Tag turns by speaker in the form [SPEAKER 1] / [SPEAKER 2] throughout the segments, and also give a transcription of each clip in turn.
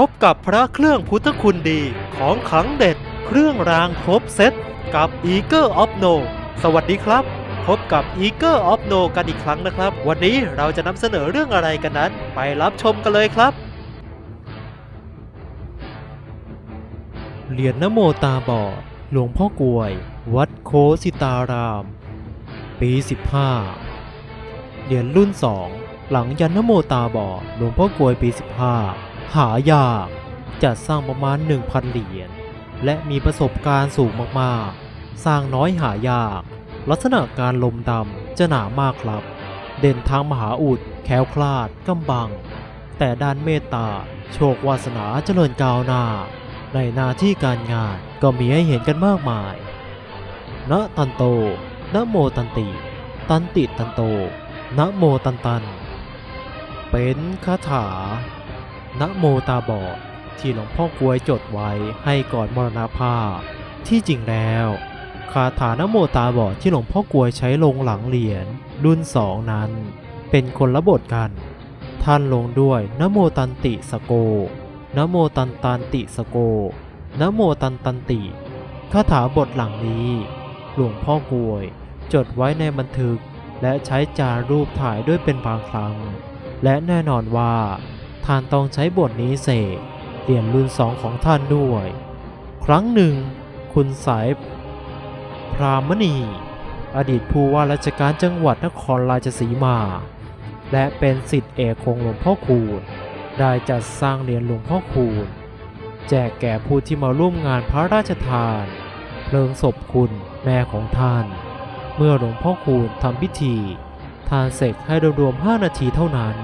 [SPEAKER 1] พบกับพระเครื่องพุทธคุณดีของขังเด็ด เครื่องรางครบเซตกับ e a g e of No สวัสดีครับ พบกับ e a g e of No กันอีกครั้งนะครับ วันนี้เราจะนำเสนอเรื่องอะไรกันนั้น ไปรับชมกันเลยครับ เหรียญนโมตาบอด หลวงพ่อกวย วัดโคสิตาราม ปี 15 เหรียญรุ่น 2 หลังยันนโมตาบอด หลวงพ่อกวยปี 15 หายากจัดสร้างประมาณ 1,000 เหรียญและมีประสบการณ์สูงมากๆ สร้างน้อยหายาก ลักษณะการลมดำจะหนามากครับ เด่นทางมหาอุด แค้วคลาดกำบัง แต่ด้านเมตตา โชควาสนาเจริญก้าวหน้า ในหน้าที่การงานก็มีให้เห็นกันมากมายนะตันโตนะโมตันติ ตันติตันโตนะโมตันตัน เป็นคาถา นะโมตาบอดที่หลวงพ่อกวยจดไว้ให้ก่อนมรณภาพ ที่จริงแล้วคาถานะโมตาบอดที่หลวงพ่อกวยใช้ลงหลังเหรียญรุ่นสองนั้น เป็นคนละบทกัน ท่านลงด้วยนะโมตันติสโกนะโมตันตันติสโกนะโมตันตันติคาถาบทหลังนี้ หลวงพ่อกวย จดไว้ในบันทึกและใช้จารูปถ่ายด้วยเป็นบางครั้ง และแน่นอนว่า ท่านต้องใช้บทนี้เสกเหรียญรุ่นสองของท่านด้วย ครั้งหนึ่ง คุณสายพรามณี อดีตผู้ว่าราชการจังหวัดนครราชสีมา และเป็นสิทธิเอกของหลวงพ่อคูณ ได้จัดสร้างเหรียญหลวงพ่อคูณ แจกแก่ผู้ที่มาร่วมงานพระราชทาน เพลิงศพคุณแม่ของท่าน เมื่อหลวงพ่อคูณทำพิธี ทานเสร็จให้รวมๆ5นาทีเท่านั้น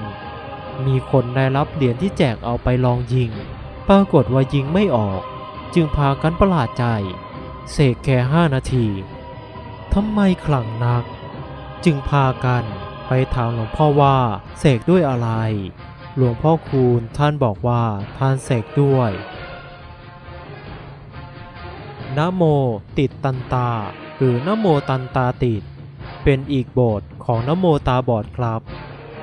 [SPEAKER 1] มีคนได้รับเหรียญที่แจกเอาไปลองยิง ปรากฏว่ายิงไม่ออก จึงพากันประหลาดใจ เสกแค่5นาทีทำไมขลังนัก จึงพากันไปถามหลวงพ่อว่าเสกด้วยอะไร หลวงพ่อคูณท่านบอกว่าท่านเสกด้วยนะโมติดตันตา หรือนะโมตันตาติด เป็นอีกบทของนะโมตาบอดครับ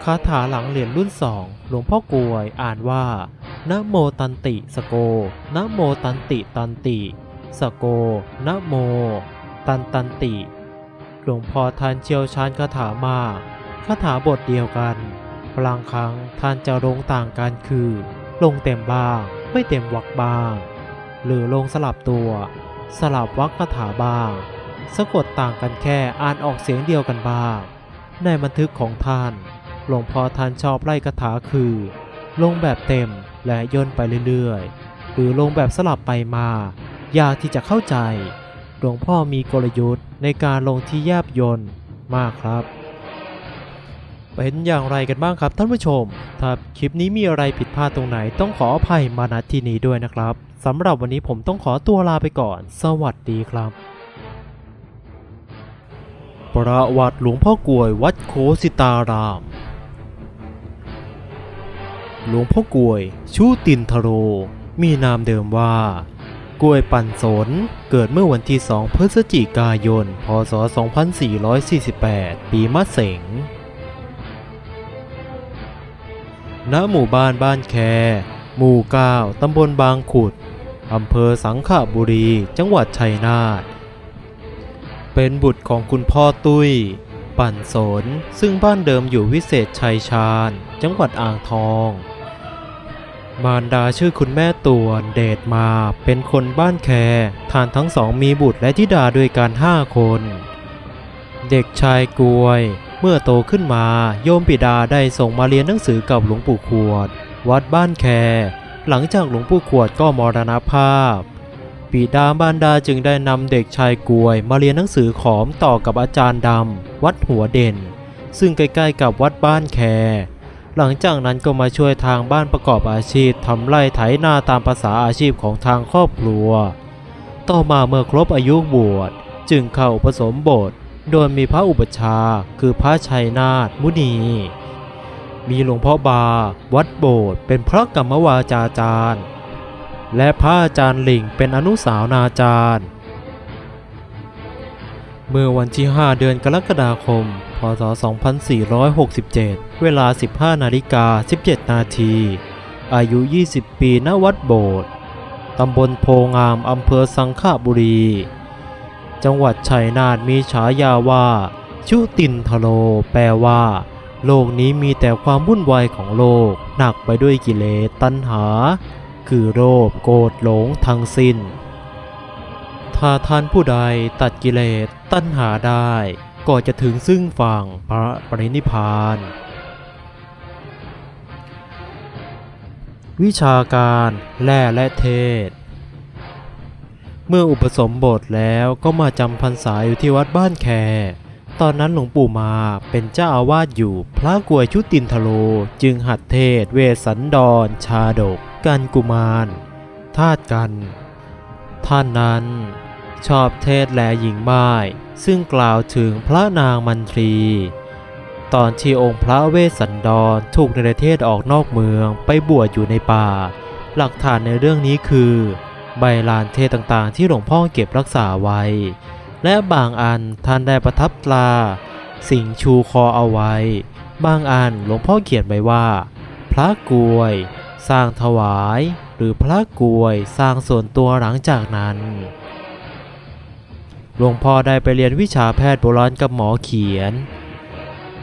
[SPEAKER 1] คาถาหลังเหรียญรุ่นสองหลวงพ่อกลวยอ่านว่า นะโมตันติสโก นะโมตันติตันติ สโก นะโม ตันตันติ หลวงพ่อท่านเชี่ยวชาญคาถามาก คาถาบทเดียวกันบางครั้งท่านจะลงต่างกันคือ ลงเต็มบ้าง ไม่เต็มวรรคบ้าง หรือลงสลับตัว สลับวรรคคาถาบ้าง สะกดต่างกันแค่อ่านออกเสียงเดียวกันบ้าง ในบันทึกของท่าน หลวงพ่อท่านชอบไล่คาถาคือ ลงแบบเต็มและย่นไปเรื่อยๆ หรือลงแบบสลับไปมา ยากที่จะเข้าใจ หลวงพ่อมีกลยุทธ์ในการลงที่แยบยนต์มากครับ เป็นอย่างไรกันบ้างครับท่านผู้ชม ถ้าคลิปนี้มีอะไรผิดพลาดตรงไหนต้องขออภัยมาณที่นี้ด้วยนะครับสำหรับวันนี้ผมต้องขอตัวลาไปก่อน สวัสดีครับประวัติหลวงพ่อกวยวัดโคสิตาราม หลวงพ่อกวย ชูตินทโร มีนามเดิมว่า กวยปั่นสน เกิดเมื่อวันที่ 2 พฤศจิกายน พศ 2448 ปีมะเสงณหมู่บ้านบ้านแค หมู่ 9 ตำบลบางขุด อำเภอสังขบุรี จังหวัดชัยนาท เป็นบุตรของคุณพ่อตุ้ย ปั่นสน ซึ่งบ้านเดิมอยู่วิเศษชัยชาญ จังหวัดอ่างทอง มารดาชื่อคุณแม่ตวนเดชมา เป็นคนบ้านแคท่านทั้งสองมีบุตรและธิดาด้วยกันห้าคน เด็กชายกวย เมื่อโตขึ้นมาโยมปิดาได้ส่งมาเรียนหนังสือกับหลวงปู่ขวด วัดบ้านแค หลังจากหลวงปู่ขวดก็มรณภาพปิดาบารดาจึงได้นำเด็กชายกวย มาเรียนหนังสือขอมต่อกับอาจารย์ดำวัดหัวเด่น ซึ่งใกล้ๆกับวัดบ้านแค หลังจากนั้นก็มาช่วยทางบ้านประกอบอาชีพทำไร่ไถนาตามภาษาอาชีพของทางครอบครัว ต่อมาเมื่อครบอายุบวชจึงเข้าผสมบท โดยมีพระอุปชาคือพระชัยนาทมุนี มีหลวงพ่อบา วัดโบสถ์เป็นพระกรรมวาจาจารย์ และพระอาจารย์หลิงเป็นอนุสาวนาจารย์ เมื่อวันที่ 5 เดือนกรกฎาคม พศ 2467 เวลา 15 นาฬิกา 17 นาที อายุ 20 ปี ณ วัดโบสถ์ ตำบลโพงาม อำเภอสังขบุรี จังหวัดชัยนาทมีฉายาว่า ชุตินทโล แปลว่า โลกนี้มีแต่ความวุ่นวายของโลก หนักไปด้วยกิเลสตัณหา คือโรคโกรธ หลง ทั้งสิ้น ถ้าท่านผู้ใดตัดกิเลสตัณหาได้ ก็จะถึงซึ่งฝั่งพระปรินิพาน วิชาการแร่และเทศ เมื่ออุปสมบทแล้วก็มาจำพรรษาอยู่ที่วัดบ้านแค ตอนนั้นหลวงปู่มาเป็นเจ้าอาวาสอยู่ พระกวยชุตินทโลจึงหัดเทศ เวสสันดร ชาดก กันกุมาร ธาตุกันท่านนั้น ชอบเทศแลหญิงม่ายซึ่งกล่าวถึงพระนางมันทรี ตอนที่องค์พระเวสสันดรถูกในประเทศออกนอกเมืองไปบวชอยู่ในป่า หลักฐานในเรื่องนี้คือ ใบลานเทศต่างๆ ที่หลวงพ่อเก็บรักษาไว้ และบางอันท่านได้ประทับตราสิ่งชูคอเอาไว้ บางอันหลวงพ่อเขียนไว้ว่า พระกรวย สร้างถวาย หรือพระกรวยสร้างส่วนตัวหลังจากนั้น หลวงพ่อได้ไปเรียนวิชาแพทย์โบราณกับหมอเขียน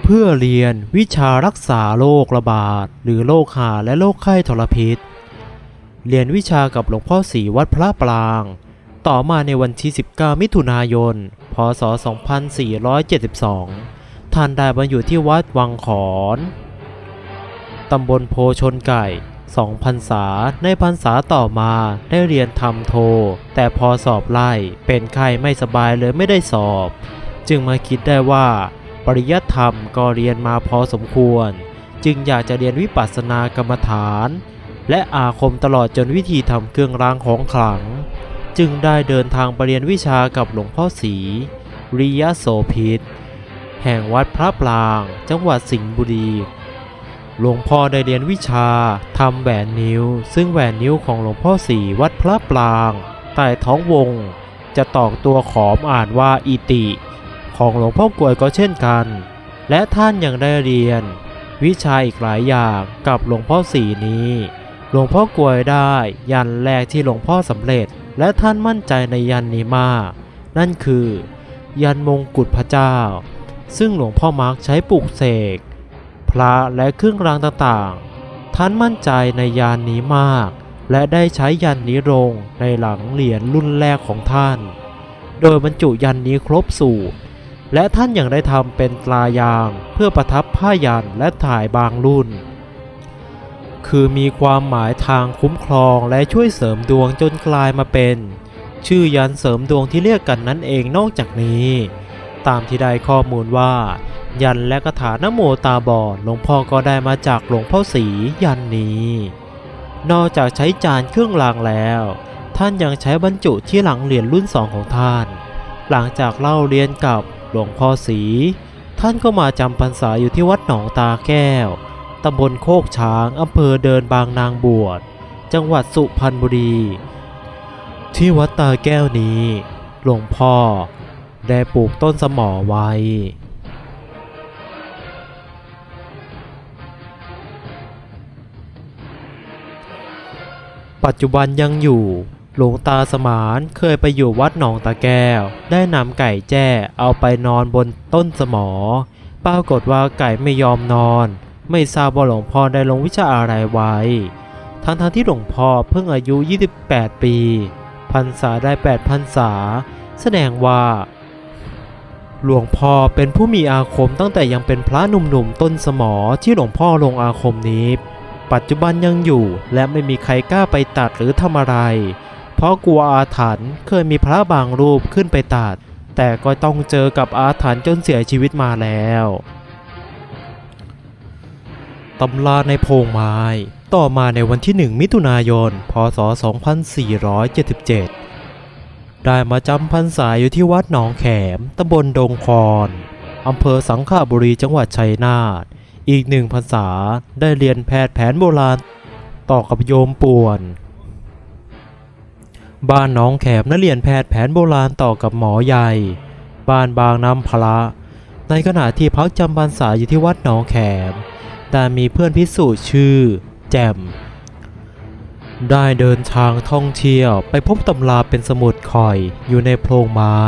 [SPEAKER 1] เพื่อเรียนวิชารักษาโรคระบาด หรือโรคหาและโรคไข้ทรพิษ เรียนวิชากับหลวงพ่อศรีวัดพระปราง ต่อมาในวันที่ 19 มิถุนายน พศ 2472 ท่านได้มาอยู่ที่วัดวังขอน ตำบลโพชนไก่ สองพรรษา ในพรรษาต่อมาได้เรียนทำโท แต่พอสอบไล่เป็นไข้ไม่สบายเลยไม่ได้สอบ จึงมาคิดได้ว่า ปริยัติธรรมก็เรียนมาพอสมควร จึงอยากจะเรียนวิปัสสนากรรมฐาน และอาคมตลอดจนวิธีทำเครื่องรางของขลัง จึงได้เดินทางไปเรียนวิชากับหลวงพ่อศรีริยโสพิษแห่งวัดพระปราง จังหวัดสิงห์บุรี หลวงพ่อได้เรียนวิชาทำแหวนนิ้ว ซึ่งแหวนนิ้วของหลวงพ่อสีวัดพระปรางใต้ท้องวง จะตอกตัวขอมอ่านว่าอิติ ของหลวงพ่อกวยก็เช่นกัน และท่านยังได้เรียน วิชาอีกหลายอย่างกับหลวงพ่อสีนี้ หลวงพ่อกวยได้ยันแรกที่หลวงพ่อสำเร็จ และท่านมั่นใจในยันนี้มาก นั่นคือ ยันมงกุฎพระเจ้า ซึ่งหลวงพ่อมาร์กใช้ปลูกเสก พระและเครื่องรางต่างๆ ท่านมั่นใจในยานนี้มาก และได้ใช้ยันนี้ลงในหลังเหรียญรุ่นแรกของท่าน โดยบรรจุยันนี้ครบสูตร และท่านยังได้ทำเป็นตรายางเพื่อประทับผ้ายันและถ่ายบางรุ่น คือมีความหมายทางคุ้มครองและช่วยเสริมดวงจนกลายมาเป็น ชื่อยันเสริมดวงที่เรียกกันนั่นเองนอกจากนี้ ตามที่ได้ข้อมูลว่า ยันและคาถานโมตาบอดหลวงพ่อก็ได้มาจากหลวงพ่อศรียันนี้ นอกจากใช้จานเครื่องรางแล้ว ท่านยังใช้บรรจุที่หลังเหรียญรุ่นสองของท่าน หลังจากเล่าเรียนกับหลวงพ่อศรีท่านก็มาจำพรรษาอยู่ที่วัดหนองตาแก้วตำบลโคกช้างอำเภอเดินบางนางบวช จังหวัดสุพรรณบุรี ที่วัดตาแก้วนี้ หลวงพ่อ ได้ปลูกต้นสมอไว้ ปัจจุบันยังอยู่ หลวงตาสมานเคยไปอยู่วัดหนองตาแก้ว ได้นำไก่แจ้เอาไปนอนบนต้นสมอ ปรากฏว่าไก่ไม่ยอมนอน ไม่ทราบว่าหลวงพ่อได้ลงวิชาอะไรไว้ ทั้งทที่หลวงพ่อเพิ่งอายุ 28 ปีพรรษาได้8พรรษา แสดงว่า หลวงพ่อเป็นผู้มีอาคมตั้งแต่ยังเป็นพระหนุ่มๆต้นสมอที่หลวงพ่อลงอาคมนี้ ปัจจุบันยังอยู่และไม่มีใครกล้าไปตัดหรือทำอะไร เพราะกลัวอาถรรพ์เคยมีพระบางรูปขึ้นไปตัด แต่ก็ต้องเจอกับอาถรรพ์จนเสียชีวิตมาแล้วตำราในโพรงไม้ ต่อมาในวันที่ 1 มิถุนายน พศ 2477 ได้มาจำพรรษาอยู่ที่วัดหนองแขมตำบลดงคอนอำเภอสังขบุรีจังหวัดชัยนาท อีกหนึ่งพรรษาได้เรียนแพทย์แผนโบราณ ต่อกับโยมป่วน บ้านหน้องแขมนักเรียนแพทย์แผนโบราณต่อกับหมอใหญ่ บ้านบางน้ำพระ ในขณะที่พักจำพรรษาอยู่ที่วัดหนองแขม แต่มีเพื่อนพิสูจน์ชื่อ แจม ได้เดินทางท่องเที่ยวไปพบตำราเป็นสมุดคอยอยู่ในโพรงไม้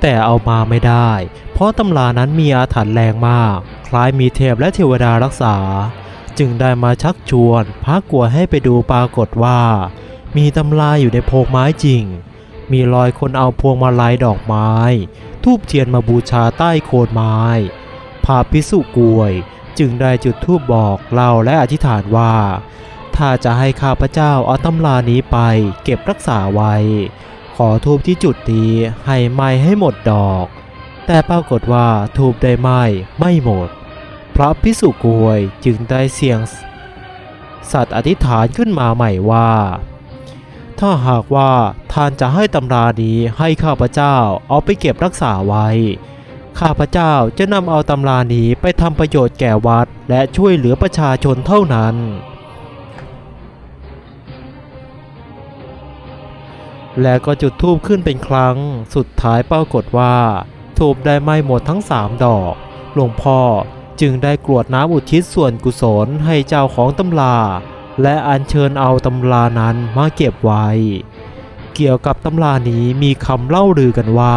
[SPEAKER 1] แต่เอามาไม่ได้ เพราะตำรานั้นมีอาถรรพ์แรงมาก คล้ายมีเทพและเทวดารักษา จึงได้มาชักชวนพระกลัวให้ไปดูปรากฏว่า มีตำราอยู่ในโพรงไม้จริง มีรอยคนเอาพวงมาลัยดอกไม้ ทูบเทียนมาบูชาใต้โคนไม้พระพิสุกวย จึงได้จุดธูปบอกเล่าและอธิษฐานว่า ถ้าจะให้ข้าพเจ้าเอาตำรานี้ไปเก็บรักษาไว้ ขอทูบที่จุดนี้ให้ไหม้ให้หมดดอก แต่ปรากฏว่าทูบได้ไหม้ไม่หมด พระพิสุกวยจึงได้เสียง สัตว์อธิษฐานขึ้นมาใหม่ว่า ถ้าหากว่าท่านจะให้ตำรานี้ให้ข้าพเจ้าเอาไปเก็บรักษาไว้ข้าพเจ้าจะนำเอาตำรานี้ไปทำประโยชน์แก่วัด และช่วยเหลือประชาชนเท่านั้น และก็จุดทูบขึ้นเป็นครั้ง สุดท้ายปรากฏว่า ทูบได้ไหม้หมดทั้งสามดอก หลวงพ่อจึงได้กรวดน้ำอุทิศส่วนกุศลให้เจ้าของตำรา และอัญเชิญเอาตำรานั้นมาเก็บไว้ เกี่ยวกับตำรานี้มีคำเล่าลือกันว่า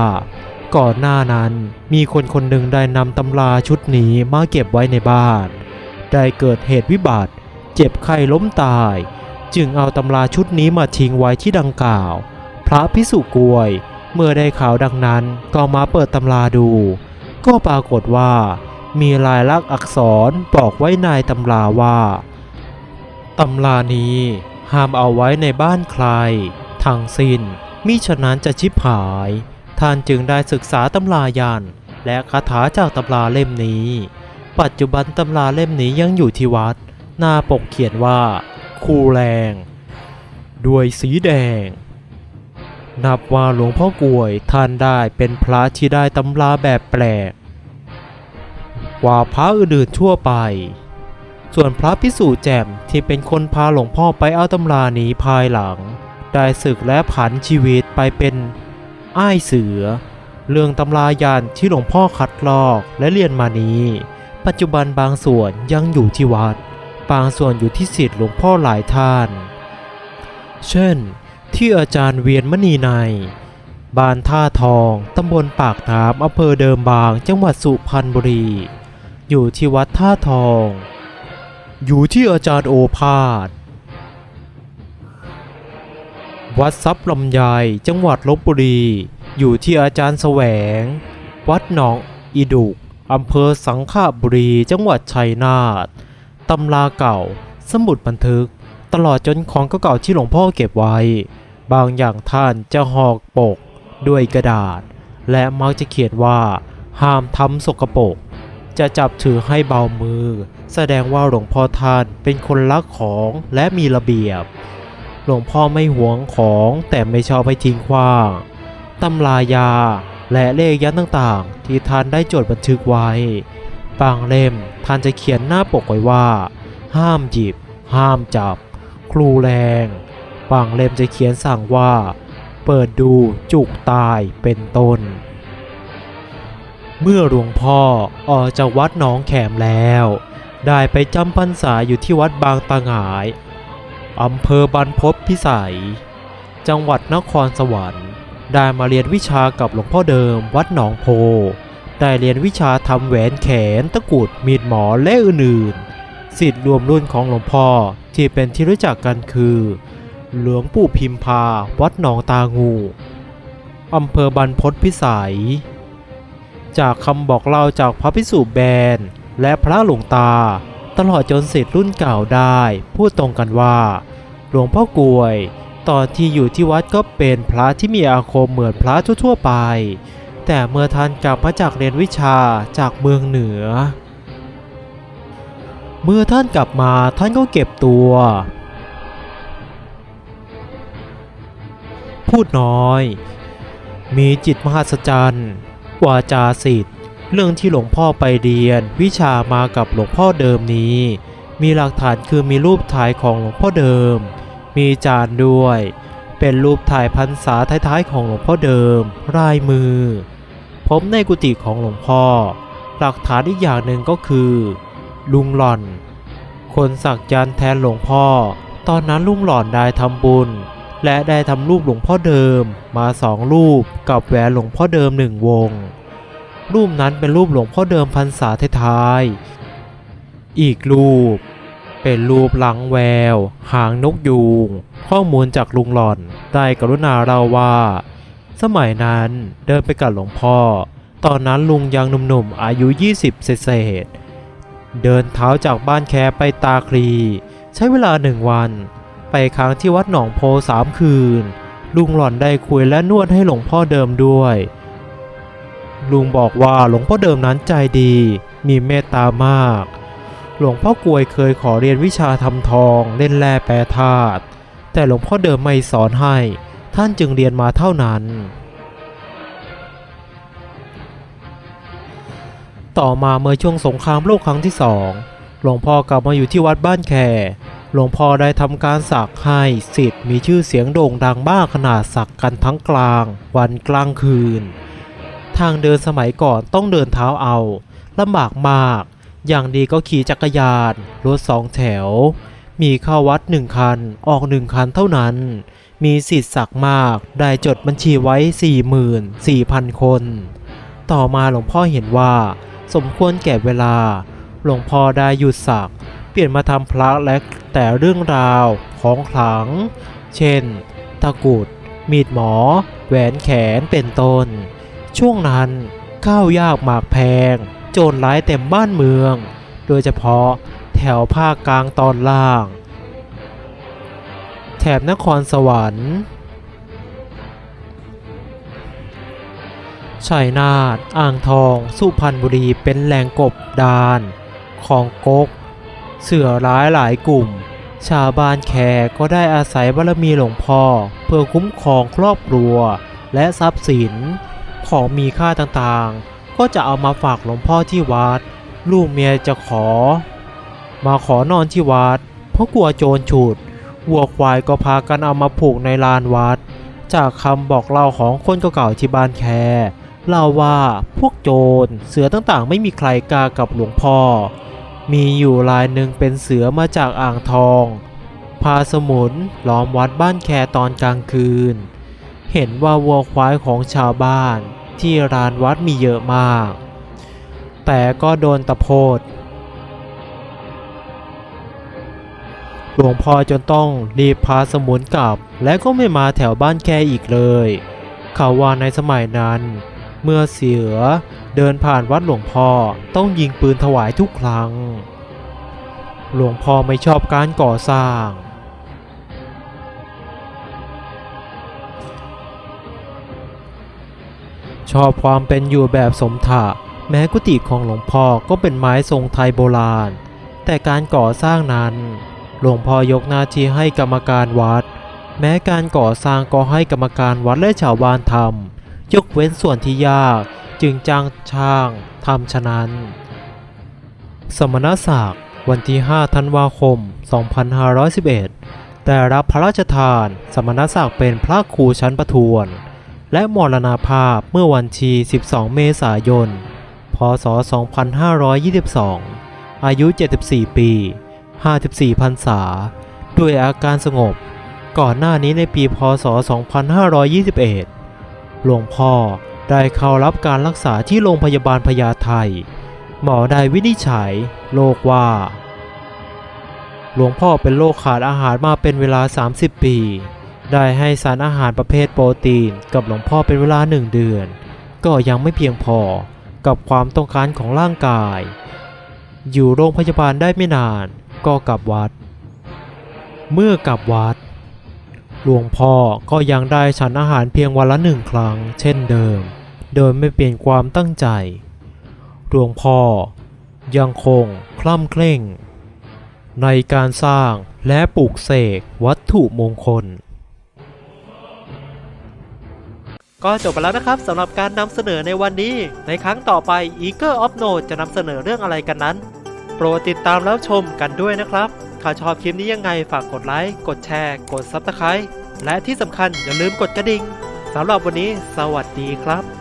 [SPEAKER 1] ก่อนหน้านั้นมีคนคนหนึ่งได้นำตำราชุดนี้มาเก็บไว้ในบ้าน ได้เกิดเหตุวิบัติ เจ็บไข้ล้มตาย จึงเอาตำราชุดนี้มาทิ้งไว้ที่ดังกล่าว พระพิสุกวย เมื่อได้ข่าวดังนั้นก็มาเปิดตำราดู ก็ปรากฏว่า มีลายลักษณ์อักษรบอกไว้ในตำราว่าตำรานี้ห้ามเอาไว้ในบ้านใครทั้งสิ้นมิฉะนั้นจะชิบหาย ท่านจึงได้ศึกษาตำรายันและคาถาจากตำราเล่มนี้ ปัจจุบันตำราเล่มนี้ยังอยู่ที่วัด หน้าปกเขียนว่า คูแรง ด้วยสีแดง นับว่าหลวงพ่อกวยท่านได้เป็นพระที่ได้ตำราแบบแปลกกว่าพระอื่นๆทั่วไป ส่วนพระพิสุแจ่มที่เป็นคนพาหลวงพ่อไปเอาตำรานี้ภายหลัง ได้ศึกและผันชีวิตไปเป็นอ้ายเสือ เรื่องตำรายานที่หลวงพ่อคัดลอกและเรียนมานี้ ปัจจุบันบางส่วนยังอยู่ที่วัด บางส่วนอยู่ที่ศิษย์หลวงพ่อหลายท่าน เช่น ที่อาจารย์เวียนมณีในบ้านท่าทอง ตำบลปากน้ำอำเภอเดิมบาง จังหวัดสุพรรณบุรี อยู่ที่วัดท่าทอง อยู่ที่อาจารย์โอภาส วัดทรัพย์ลำไยจังหวัดลบบุรี อยู่ที่อาจารย์แสวง วัดหนองอีดุกอำเภอสังขบุรี จังหวัดชัยนาท ตำราเก่า สมุดบันทึก ตลอดจนของเก่าๆที่หลวงพ่อเก็บไว้ บางอย่างท่านจะหอกปกด้วยกระดาษ และมักจะเขียนว่า ห้ามทำสกปรกจะจับถือให้เบามือ แสดงว่าหลวงพ่อท่านเป็นคนรักของและมีระเบียบ หลวงพ่อไม่หวงของแต่ไม่ชอบให้ทิ้งขว้างตำรายาและเลขยันต่างๆ ที่ท่านได้จดบันทึกไว้ บางเล่มท่านจะเขียนหน้าปกไว้ว่า ห้ามหยิบ ห้ามจับ ครูแรง บางเล่มจะเขียนสั่งว่า เปิดดูจุกตายเป็นต้น เมื่อหลวงพ่อออกจากวัดหนองแขมแล้ว ได้ไปจำพรรษาอยู่ที่วัดบางตาหงายอำเภอบรรพตพิสัย จังหวัดนครสวรรค์ได้มาเรียนวิชากับหลวงพ่อเดิมวัดหนองโพ ได้เรียนวิชาทำแหวนแขนตะกุดมีดหมอและอื่นๆสิทธิ์รวมรุ่นของหลวงพ่อที่เป็นที่รู้จักกันคือ หลวงปู่พิมพา วัดหนองตางู อำเภอบรรพตพิสัย จากคำบอกเล่าจากพระพิสุแบนและพระหลวงตา ตลอดจนสิทธิ์รุ่นเก่าได้ พูดตรงกันว่า หลวงพ่อกวย ตอนที่อยู่ที่วัดก็เป็นพระที่มีอาคมเหมือนพระทั่วๆไป แต่เมื่อท่านกลับมาจากเรียนวิชาจากเมืองเหนือเมื่อท่านกลับมาท่านก็เก็บตัว พูดน้อย มีจิตมหัศจรรย์ วาจาสิทธิ์ เรื่องที่หลวงพ่อไปเรียน วิชามากับหลวงพ่อเดิมนี้ มีหลักฐานคือมีรูปถ่ายของหลวงพ่อเดิม มีจานด้วย เป็นรูปถ่ายพรรษาท้ายๆของหลวงพ่อเดิมลายมือพบในกุฏิของหลวงพ่อ หลักฐานอีกอย่างหนึ่งก็คือ ลุงหล่อน คนสักยันแทนหลวงพ่อ ตอนนั้นลุงหล่อนได้ทำบุญ และได้ทำรูปหลวงพ่อเดิมมาสองรูปกับแหวนหลวงพ่อเดิมหนึ่งวง รูปนั้นเป็นรูปหลวงพ่อเดิมพรรษาท้ายๆอีกรูป เป็นรูปหลังแวว หางนกยูง ข้อมูลจากลุงหล่อนได้กรุณาเราว่า สมัยนั้นเดินไปกับหลวงพ่อ ตอนนั้นลุงยังหนุ่มๆอายุ 20 เศษเดินเท้าจากบ้านแคไปตาคลี ใช้เวลาหนึ่งวัน ไปค้างที่วัดหนองโพสามคืน ลุงหล่อนได้คุยและนวดให้หลวงพ่อเดิมด้วย ลุงบอกว่าหลวงพ่อเดิมนั้นใจดี มีเมตตามาก หลวงพ่อกวยเคยขอเรียนวิชาทำทอง เล่นแร่แปรธาตุแต่หลวงพ่อเดิมไม่สอนให้ ท่านจึงเรียนมาเท่านั้นต่อมาเมื่อช่วงสงครามโลกครั้งที่สอง หลวงพ่อกลับมาอยู่ที่วัดบ้านแค หลวงพ่อได้ทำการสักให้สิทธิ์มีชื่อเสียงโด่งดังมากขนาดสักกันทั้งกลาง วันกลางคืน ทางเดินสมัยก่อนต้องเดินเท้าเอาลำบากมาก อย่างดีก็ขี่จักรยานรถสองแถว มีเข้าวัดหนึ่งคันออกหนึ่งคันเท่านั้น มีสิทธิ์สักมากได้จดบัญชีไว้ 44,000 คน ต่อมาหลวงพ่อเห็นว่า สมควรแก่เวลา หลวงพ่อได้หยุดสัก เปลี่ยนมาทำพระและแต่เรื่องราวของขลัง เช่น ตะกุด มีดหมอ แหวนแขนเป็นต้น ช่วงนั้นข้าวยากหมากแพง โจรร้ายเต็มบ้านเมือง โดยเฉพาะแถวภาคกลางตอนล่าง แถบนครสวรรค์ชัยนาท อ่างทอง สุพรรณบุรีเป็นแหล่งกบดาน ของกก เสือร้ายหลายกลุ่ม ชาวบ้านแขกก็ได้อาศัยบารมีหลวงพ่อ เพื่อคุ้มครองครอบครัว และทรัพย์สิน ของมีค่าต่างๆ ก็จะเอามาฝากหลวงพ่อที่วัด ลูกเมียจะขอ มาขอนอนที่วัด เพราะกลัวโจรฉุดวัวควายก็พากันเอามาผูกในลานวัด จากคำบอกเล่าของคนเก่าๆที่บ้านแคเล่าว่าพวกโจรเสือต่างๆ ไม่มีใครกล้ากับหลวงพ่อ มีอยู่รายหนึ่งเป็นเสือมาจากอ่างทอง พาสมุนล้อมวัดบ้านแคตอนกลางคืน เห็นว่าวัวควายของชาวบ้านที่ลานวัดมีเยอะมาก แต่ก็โดนตะโพดหลวงพ่อจนต้องรีบพาสมุนกลับ และก็ไม่มาแถวบ้านแคอีกเลย เขาว่าในสมัยนั้น เมื่อเสือ เดินผ่านวัดหลวงพ่อต้องยิงปืนถวายทุกครั้ง หลวงพ่อไม่ชอบการก่อสร้าง ชอบความเป็นอยู่แบบสมถะ แม้กุฏิของหลวงพ่อก็เป็นไม้ทรงไทยโบราณ แต่การก่อสร้างนั้น หลวงพ่อยกหน้าที่ให้กรรมการวัด แม้การก่อสร้างก็ให้กรรมการวัดและชาวบ้านทำยกเว้นส่วนที่ยาก จึงจ้างช่างทำฉะนั้น สมณศักดิ์วันที่ 5 ธันวาคม 2511ได้รับพระราชทานสมณศักดิ์เป็นพระครูชั้นประทวน และมรณภาพเมื่อวันที่ 12 เมษายน พศ 2522 อายุ 74 ปี 54 พรรษา ด้วยอาการสงบ ก่อนหน้านี้ในปี พศ 2521 หลวงพ่อ ได้เข้ารับการรักษาที่โรงพยาบาลพญาไทหมอได้วินิจฉัยโรคว่า หลวงพ่อเป็นโรคขาดอาหารมาเป็นเวลา 30 ปี ได้ให้สารอาหารประเภทโปรตีนกับหลวงพ่อเป็นเวลาหนึ่งเดือน ก็ยังไม่เพียงพอกับความต้องการของร่างกาย อยู่โรงพยาบาลได้ไม่นาน ก็กลับวัด เมื่อกลับวัด หลวงพ่อก็ยังได้ฉันอาหารเพียงวันละหนึ่งครั้ง เช่นเดิม โดยไม่เปลี่ยนความตั้งใจ หลวงพ่อยังคงคล่ำเคร่ง ในการสร้างและปลูกเสกวัตถุมงคล ก็จบไปแล้วนะครับสำหรับการนำเสนอในวันนี้ ในครั้งต่อไป Eagle of Note จะนำเสนอเรื่องอะไรกันนั้น โปรดติดตามแล้วชมกันด้วยนะครับ ถ้าชอบคลิปนี้ยังไงฝากกดไลค์ กดแชร์ กด Subscribe และที่สำคัญอย่าลืมกดกระดิ่งสำหรับวันนี้ สวัสดีครับ